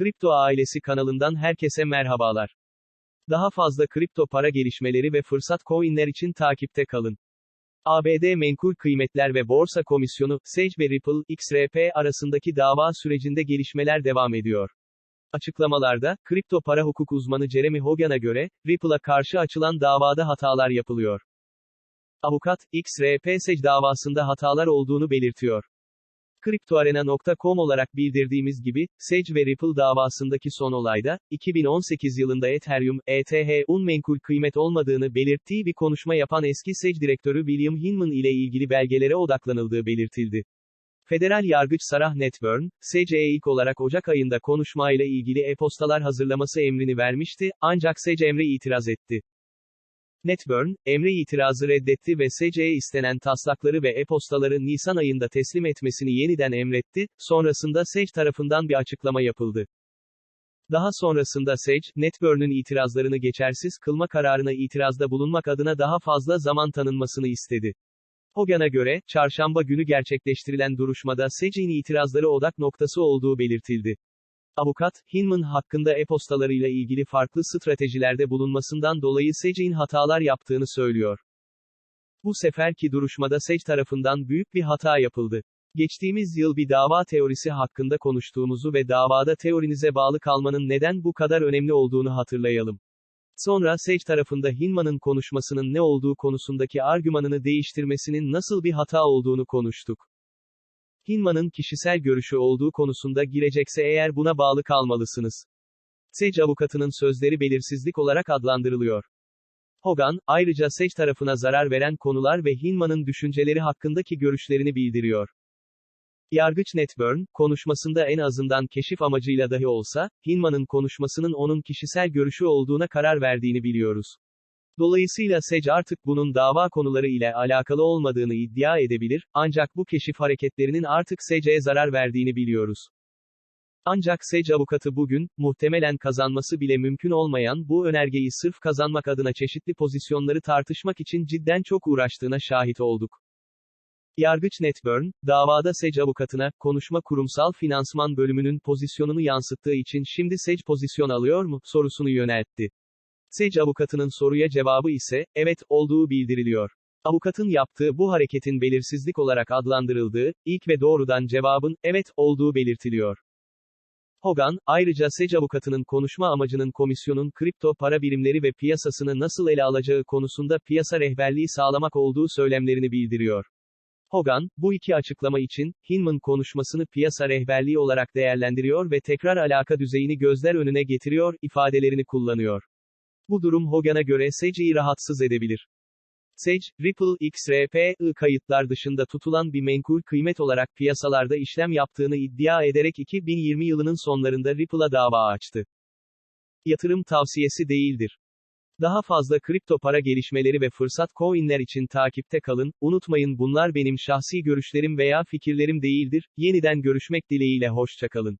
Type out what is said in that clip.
Kripto Ailesi kanalından herkese merhabalar. Daha fazla kripto para gelişmeleri ve fırsat coinler için takipte kalın. ABD Menkul Kıymetler ve Borsa Komisyonu, SEC ve Ripple, XRP arasındaki dava sürecinde gelişmeler devam ediyor. Açıklamalarda, kripto para hukuk uzmanı Jeremy Hogan'a göre, Ripple'a karşı açılan davada hatalar yapılıyor. Avukat, XRP SEC davasında hatalar olduğunu belirtiyor. Kriptoarena.com olarak bildirdiğimiz gibi, SEC ve Ripple davasındaki son olayda, 2018 yılında Ethereum, ETH'un menkul kıymet olmadığını belirttiği bir konuşma yapan eski SEC direktörü William Hinman ile ilgili belgelere odaklanıldığı belirtildi. Federal yargıç Sarah Netburn, SEC'e ilk olarak Ocak ayında konuşmayla ilgili e-postalar hazırlaması emrini vermişti, ancak SEC emre itiraz etti. Netburn, emre itirazı reddetti ve SEC'e istenen taslakları ve e-postaları Nisan ayında teslim etmesini yeniden emretti, sonrasında SEC tarafından bir açıklama yapıldı. Daha sonrasında SEC, Netburn'un itirazlarını geçersiz kılma kararına itirazda bulunmak adına daha fazla zaman tanınmasını istedi. Hogan'a göre, çarşamba günü gerçekleştirilen duruşmada SEC'in itirazları odak noktası olduğu belirtildi. Avukat, Hinman hakkında e-postalarıyla ilgili farklı stratejilerde bulunmasından dolayı SEC'in hatalar yaptığını söylüyor. Bu seferki duruşmada SEC tarafından büyük bir hata yapıldı. Geçtiğimiz yıl bir dava teorisi hakkında konuştuğumuzu ve davada teorinize bağlı kalmanın neden bu kadar önemli olduğunu hatırlayalım. Sonra SEC tarafında Hinman'ın konuşmasının ne olduğu konusundaki argümanını değiştirmesinin nasıl bir hata olduğunu konuştuk. Hinman'ın kişisel görüşü olduğu konusunda girecekse eğer buna bağlı kalmalısınız. SEC avukatının sözleri belirsizlik olarak adlandırılıyor. Hogan, ayrıca SEC tarafına zarar veren konular ve Hinman'ın düşünceleri hakkındaki görüşlerini bildiriyor. Yargıç Netburn, konuşmasında en azından keşif amacıyla dahi olsa, Hinman'ın konuşmasının onun kişisel görüşü olduğuna karar verdiğini biliyoruz. Dolayısıyla SEC artık bunun dava konuları ile alakalı olmadığını iddia edebilir, ancak bu keşif hareketlerinin artık SEC'e zarar verdiğini biliyoruz. Ancak SEC avukatı bugün, muhtemelen kazanması bile mümkün olmayan bu önergeyi sırf kazanmak adına çeşitli pozisyonları tartışmak için cidden çok uğraştığına şahit olduk. Yargıç Netburn, davada SEC avukatına, konuşma kurumsal finansman bölümünün pozisyonunu yansıttığı için şimdi SEC pozisyon alıyor mu, sorusunu yöneltti. SEC avukatının soruya cevabı ise, evet, olduğu bildiriliyor. Avukatın yaptığı bu hareketin belirsizlik olarak adlandırıldığı, ilk ve doğrudan cevabın, evet, olduğu belirtiliyor. Hogan, ayrıca SEC avukatının konuşma amacının komisyonun kripto para birimleri ve piyasasını nasıl ele alacağı konusunda piyasa rehberliği sağlamak olduğu söylemlerini bildiriyor. Hogan, bu iki açıklama için, Hinman konuşmasını piyasa rehberliği olarak değerlendiriyor ve tekrar alaka düzeyini gözler önüne getiriyor, ifadelerini kullanıyor. Bu durum Hogan'a göre SEC'i rahatsız edebilir. SEC, Ripple, XRP, kayıtlar dışında tutulan bir menkul kıymet olarak piyasalarda işlem yaptığını iddia ederek 2020 yılının sonlarında Ripple'a dava açtı. Yatırım tavsiyesi değildir. Daha fazla kripto para gelişmeleri ve fırsat coinler için takipte kalın, unutmayın bunlar benim şahsi görüşlerim veya fikirlerim değildir, yeniden görüşmek dileğiyle hoşçakalın.